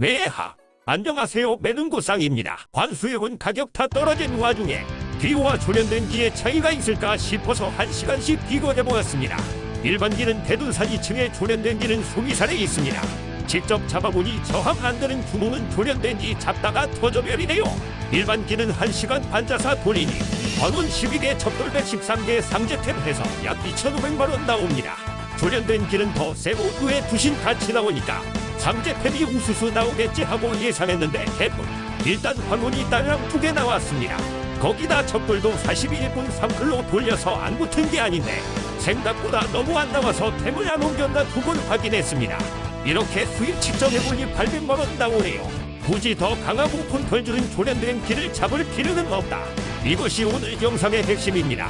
매하. 안녕하세요. 매능고상입니다. 관수역은 가격 다 떨어진 와중에 기호와 조련된 기의 차이가 있을까 싶어서 한 시간씩 비교해 보았습니다. 일반 기는 대둔산 2층에 조련된 기는 수미산에 있습니다. 직접 잡아보니 저항 안 되는 규모는 조련된 기 잡다가 터져버리네요. 일반 기는 1시간 반자사 돌리니 관원 12개 첩돌 113개 상제템 해서 약 2,500만원 나옵니다. 조련된 기는 더 세고 의에 부신 같이 나오니까 삼재팬이 우수수 나오겠지 하고 예상했는데 개뿔 일단 황혼이 딸랑 두 개 나왔습니다. 거기다 적돌도 41분 3클로 돌려서 안 붙은 게 아닌데 생각보다 너무 안 나와서 템을 안 옮겼나 두 번 확인했습니다. 이렇게 수입 측정 해보니 800만원 나오네요. 굳이 더 강하고 푼덜 주는 조련된 길을 잡을 필요는 없다. 이것이 오늘 영상의 핵심입니다